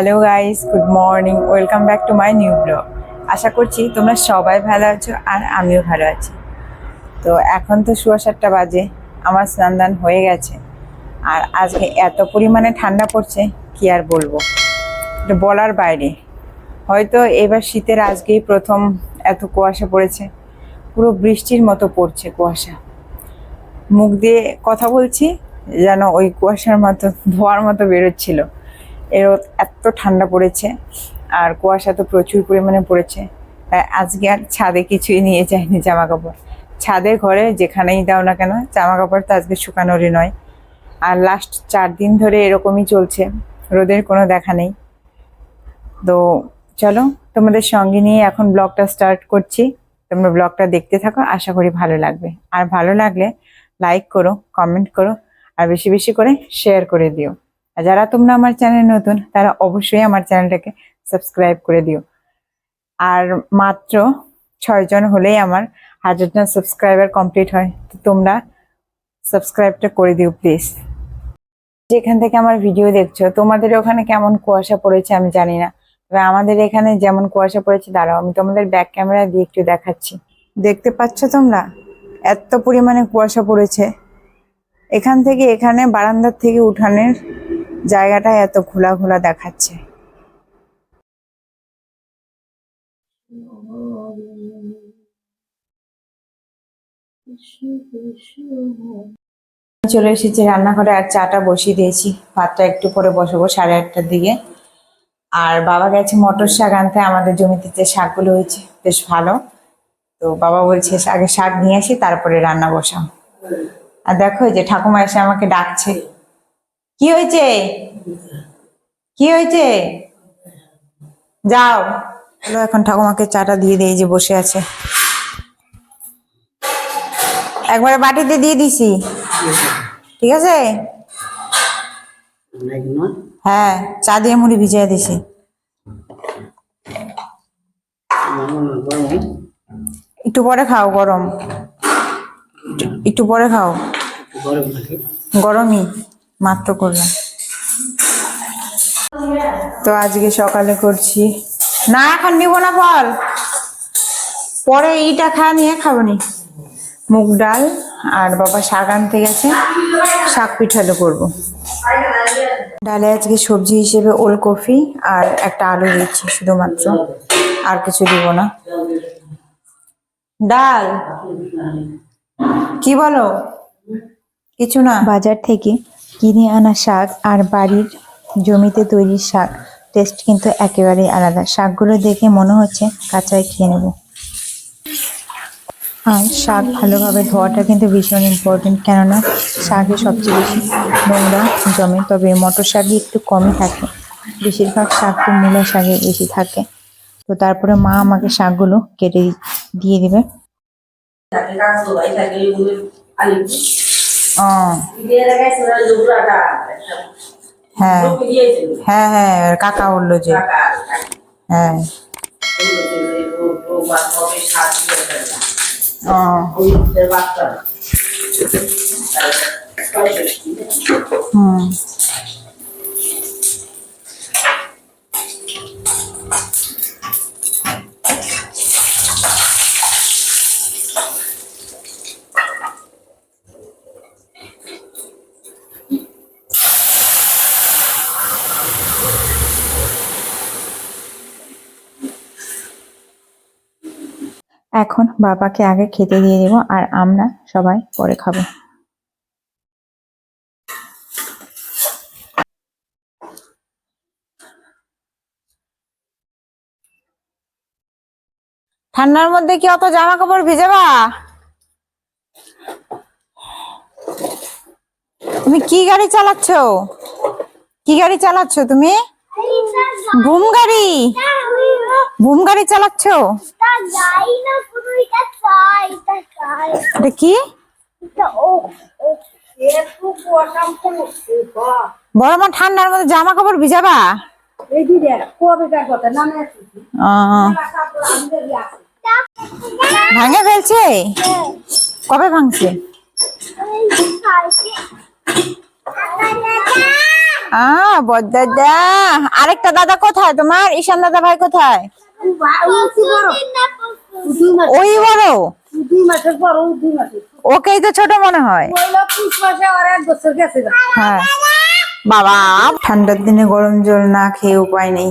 Hello guys good morning welcome back to my new blog আশা করছি তোমরা সবাই ভালো আছো আর আমিও ভালো আছি। তো এখন তো সোয়া সাতটা বাজে, আমার স্নান দান হয়ে গেছে। আর আজকে এত পরিমাণে ঠান্ডা পড়ছে, কি আর বলব? এটা বলার বাইরে। হয়তো এবার শীতের আজকেই প্রথম এত কুয়াশা পড়েছে। পুরো বৃষ্টির মতো পড়ছে কুয়াশা। মুখ দিয়ে কথা বলছি, যেন ওই কুয়াশার মতো ধোয়ার মতো বেরোচ্ছিল। এর এত ঠান্ডা পড়েছে, আর কুয়াশা তো প্রচুর পরিমাণে পড়েছে। আজকে আর ছাদে কিছুই নিয়ে যায়নি জামা কাপড় ছাদে ঘরে যেখানেই দাও না কেন জামা কাপড় তো আজকে শুকানোরই নয়। আর লাস্ট চার দিন ধরে এরকমই চলছে, রোদের কোনো দেখা নেই। তো চলো, তোমাদের সঙ্গে নিয়ে এখন ব্লগটা স্টার্ট করছি। তোমরা ব্লগটা দেখতে থাকো, আশা করি ভালো লাগবে। আর ভালো লাগলে লাইক করো কমেন্ট করো, আর বেশি বেশি করে শেয়ার করে দিও। আর যারা তোমরা আমার চ্যানেল নতুন, তারা অবশ্যই আমার চ্যানেলটাকে সাবস্ক্রাইব করে দিও। আর মাত্র ছয়জন হলেই আমার হাজারটা সাবস্ক্রাইবার কমপ্লিট হয়, তো তোমরা সাবস্ক্রাইবটা করে দিও প্লিজ যেখান থেকে আমার ভিডিও দেখছ, তোমাদের ওখানে কেমন কুয়াশা পড়েছে আমি জানি না। তবে আমাদের এখানে যেমন কুয়াশা পড়েছে, দাঁড়াও, আমি তোমাদের ব্যাক ক্যামেরা দিয়ে একটু দেখাচ্ছি। দেখতে পাচ্ছ তোমরা? এত পরিমাণে কুয়াশা পড়েছে। এখান থেকে এখানে বারান্দার থেকে উঠানের জায়গাটা এত খোলা খোলা দেখাচ্ছে। চলে এসেছি রান্নাঘরে আর চাটা বসিয়ে দিয়েছি। ভাতটা একটু পরে বসাবো সাড়ে আটটার দিকে। আর বাবা গেছে মটর শাক আনতে, আমাদের জমিতে যে শাকগুলো হয়েছে, বেশ ভালো। তো বাবা বলছে, আগে শাক নিয়ে আসি, তারপরে রান্না বসাম আর দেখো যে ঠাকুমা এসে আমাকে ডাকছে। কি হয়েছে? কি হয়েছে? যাও। এখন ঠাকুমাকে চাটা দিয়ে দিয়ে যে বসে আছে। একবারে বাটিতে দিয়ে দিছি। ঠিক আছে? হ্যাঁ চা দিয়ে মুড়ি ভিজিয়ে দিছি। একটু পরে খাও গরম। একটু পরে খাও। গরমই। মাত্র করলাম। তো আজকে সকালে করছি। না, এখন নিব না ফল। পরে এইটা খা নিয়ে খাব নি। মুগ ডাল আর বাবা শাক আনতে গেছে। শাক পিঠালো করব। ডালে আজকে সবজি হিসেবে ওলকপি আর একটা আলু দিচ্ছি শুধুমাত্র। আর কিছু দিব না। ডাল। কি বলো? কিছু না। বাজার থেকে কিনে আনা শাক আর বাড়ির জমিতে তৈরি শাক। টেস্ট কিন্তু একেবারেই আলাদা। শাকগুলো দেখে মনে হচ্ছে কাঁচাই খেয়ে নেব। আর শাক ভালোভাবে ধোয়াটা কিন্তু ভীষণ ইম্পর্টেন্ট কেননা শাকে সবচেয়ে বেশি নোংরা জমে। তবে মটর শাকে একটু কমই থাকে। বেশিরভাগ শাক তো মূলা শাকে বেশি থাকে। তো তারপরে মা আমাকে শাকগুলো কেটে দিয়ে দেবে। হ্যাঁ। হ্যাঁ হ্যাঁ কাকা বলল যে। হ্যাঁ। হুম। এখন বাবাকে আগে খেতে দিয়ে দেবো আর আমরা সবাই পরে খাব। ঠান্ডার মধ্যে কি অত জামা কাপড় ভিজাবা? তুমি কি গাড়ি চালাচ্ছ? কি গাড়ি চালাচ্ছ তুমি? বুম গাড়ি? বুম গাড়ি চালাচ্ছ? এটা কি? বড় মা ঠান্ডার মধ্যে জামা কাপড় ভিজাবা ভাঙে ফেলছে? কবে ভাঙছে? আরেকটা দাদা কোথায় তোমার? ঈশান দাদা ভাই কোথায়? ওই বড়? দুই মাসের পর দুই মাসের ওকেই তো ছোট মনে হয়। হ্যাঁ। বাবা। ঠান্ডার দিনে গরম জল না খেয়ে উপায় নেই।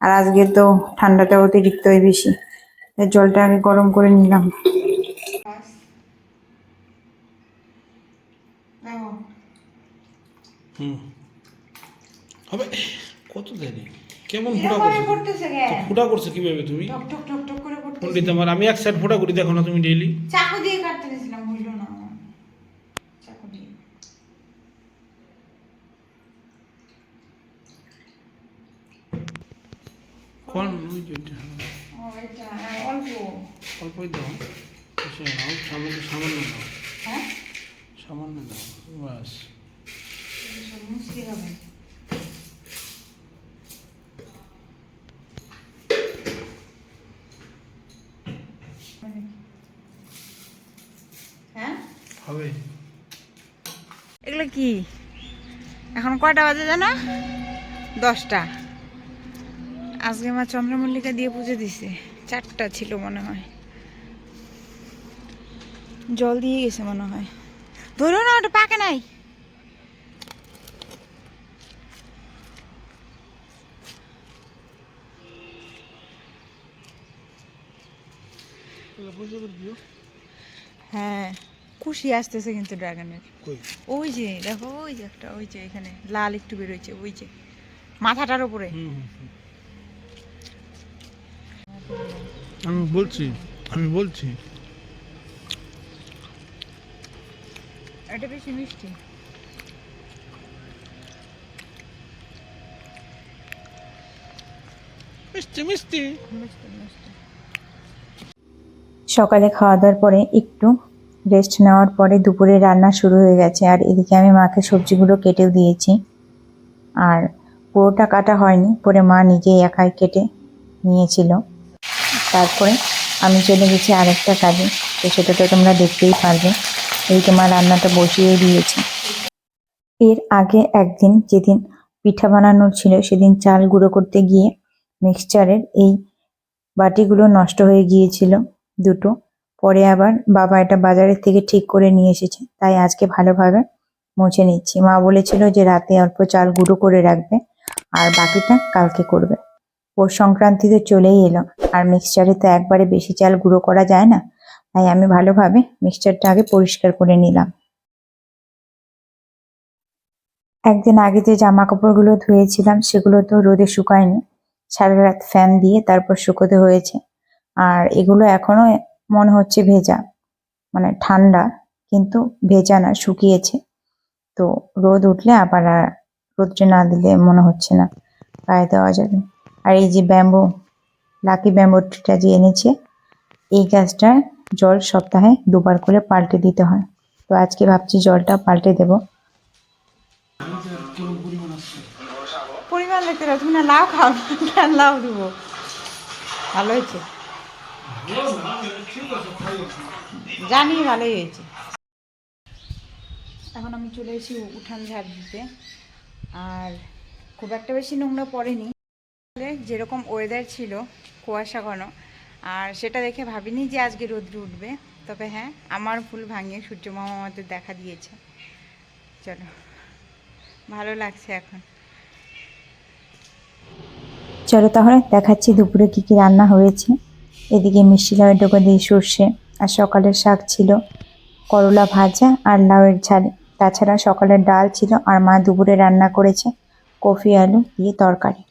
আর আজকে তো ঠান্ডাটা অতিরিক্তই বেশি। জলটা আগে গরম করে নিলাম। কত দেরি? কেমন ফুটা করছে? তো ফুটা করছে কীভাবে তুমি? টক টক টক টক করে করতেছে পন্ডিত আমার আমি এক সাইড ফুটা করি দেখো না তুমি ডেইলি চাকু দিয়ে কাটতে দিয়েছিলাম বুঝলো না চাকু দিয়ে। কোন ওই যে ও এটা হ্যাঁ, অল্প। অল্পই দাও। নাও সামান্য সামান্য দাও। হ্যাঁ? সামান্য দাও বাস হবে হ্যাঁ হবে। এগুলো কি? এখন কয়টা বাজে জানো? দশটা। আজকে মা চন্দ্রমল্লিকা দিয়ে পুজো দিছে। চারটা ছিল মনে হয়। জল দিয়ে গেছে মনে হয়। ধরো না ওটা পাকে নাই। হ্যাঁ। খুশি আসতেছে কিন্তু ড্রাগনের ওই যে দেখো ওই যে একটা ওই যে এখানে লাল একটু বেরোচ্ছে ওই যে মাথাটার উপরে হুম হুম, হুম। আমি বলছি আমি বলছি। এটা বেশি মিষ্টি মিষ্টি। মিষ্টি মিষ্টি। সকালে খাওয়া দাওয়ার পরে একটু রেস্ট নেওয়ার পরে দুপুরে রান্না শুরু হয়ে গেছে। আর এদিকে আমি মাকে সবজিগুলো কেটেও দিয়েছি। আর পুরোটা কাটা হয়নি, পরে মা নিজেই একাই কেটে নিয়েছিল। তারপরে আমি চলে গেছি আরেকটা কাজে। তো সেটা তো তোমরা দেখতেই পারবে। এই তোমার রান্নাটা বসিয়ে দিয়েছি। এর আগে একদিন যেদিন পিঠা বানানোর ছিল, সেদিন চাল গুঁড়ো করতে গিয়ে মিক্সচারের এই বাটিগুলো নষ্ট হয়ে গিয়েছিল দুটো। পরে আবার বাবা এটা বাজারের থেকে ঠিক করে নিয়ে এসেছে। তাই আজকে ভালোভাবে মুছে নিচ্ছি। মা বলেছিল যে রাতে অল্প চাল গুঁড়ো করে রাখবে আর বাকিটা কালকে করবে। পৌষ সংক্রান্তিতে চলেই এলো। আর মিক্সচারে তো একবারে বেশি চাল গুঁড়ো করা যায় না। তাই আমি ভালোভাবে মিক্সচারটা আগে পরিষ্কার করে নিলাম। একদিন আগে যে জামা কাপড়গুলো ধুয়েছিলাম, সেগুলো তো রোদে শুকায়নি। সারা রাত ফ্যান দিয়ে তারপর শুকোতে হয়েছে। আর এগুলো এখনও মনে হচ্ছে ভেজা। মানে ঠান্ডা, কিন্তু ভেজা না, শুকিয়েছে। তো রোদ উঠলে আবার আর রোদটা না দিলে মনে হচ্ছে না গায়ে দেওয়া যাবে। আর এই যে ব্যাম্বো, লাকি ব্যাম্বোটা যে এনেছে, এই গাছটা জল সপ্তাহে দুবার করে পাল্টে দিতে হয়। তো আজকে ভাবছি জলটা পাল্টে দেব। পরিমাণ পাচ্ছ তুমি না, লাউ খাও লাউ দেবো। ভালো হয়েছে। জানি ভালোই হয়েছে। এখন আমি চলে এসেছি উঠান ঝাড় দিতে। আর খুব একটা বেশি নোংরা পড়েনি। যেরকম ওয়েদার ছিল কুয়াশা ঘন আর সেটা দেখে ভাবিনি যে আজকে রোদ্র উঠবে। তবে হ্যাঁ আমার ফুল ভাঙিয়ে সূর্য মামা আমাদের দেখা দিয়েছে। চলো ভালো লাগছে এখন। চলো তাহলে দেখাচ্ছি দুপুরে কি কি রান্না হয়েছে। এদিকে মিষ্টি লাউয়ের ডোকা দিয়ে সর্ষে আর সকালের শাক ছিল। করলা ভাজা আর লাউয়ের ঝাল। তাছাড়া সকালের ডাল ছিল আর মা দুপুরে রান্না করেছে কফি, আলু দিয়ে তরকারি।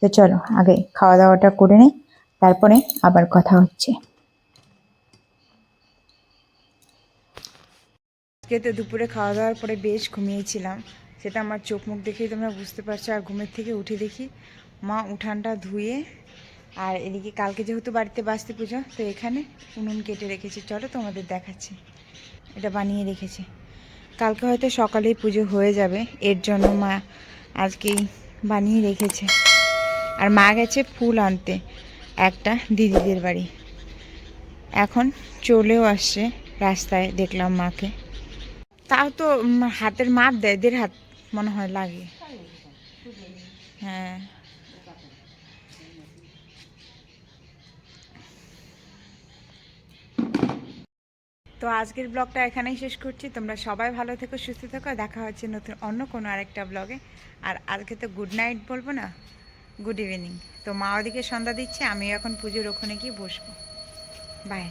তো চলো, আগে খাওয়া দাওয়াটা করে নিই, তারপরে আবার কথা হচ্ছে। আজকে তো দুপুরে খাওয়া দাওয়ার পরে বেশ ঘুমিয়েছিলাম। সেটা আমার চোখ মুখ দেখেই তোমরা বুঝতে পারছ, আর ঘুমের থেকে উঠে দেখি মা উঠানটা ধুয়ে আর এদিকে কালকে যেহেতু বাড়িতে বাঁচতে পুজো, তো এখানে উনুন কেটে রেখেছি। চলো তোমাদের দেখাচ্ছি। এটা বানিয়ে রেখেছি। কালকে হয়তো সকালেই পুজো হয়ে যাবে, এর জন্য মা আজকেই বানিয়ে রেখেছে। আর মা গেছে ফুল আনতে, একটা দিদিদের বাড়ি। এখন চলেও আসছে রাস্তায়, দেখলাম মাকে। তাও তো হাতের মাপ দেয় দেড় হাত মনে হয় লাগে। হ্যাঁ। তো আজকের ব্লগটা এখানেই শেষ করছি। তোমরা সবাই ভালো থেকো, সুস্থ থেকো দেখা হচ্ছে নতুন অন্য কোনো আরেকটা ব্লগে। আর আজকে তো গুড নাইট বলব না গুড ইভিনিং তো মা ওদিকে সন্ধ্যা দিচ্ছে আমি এখন পুজোর ওখানে গিয়ে বসবো। বাই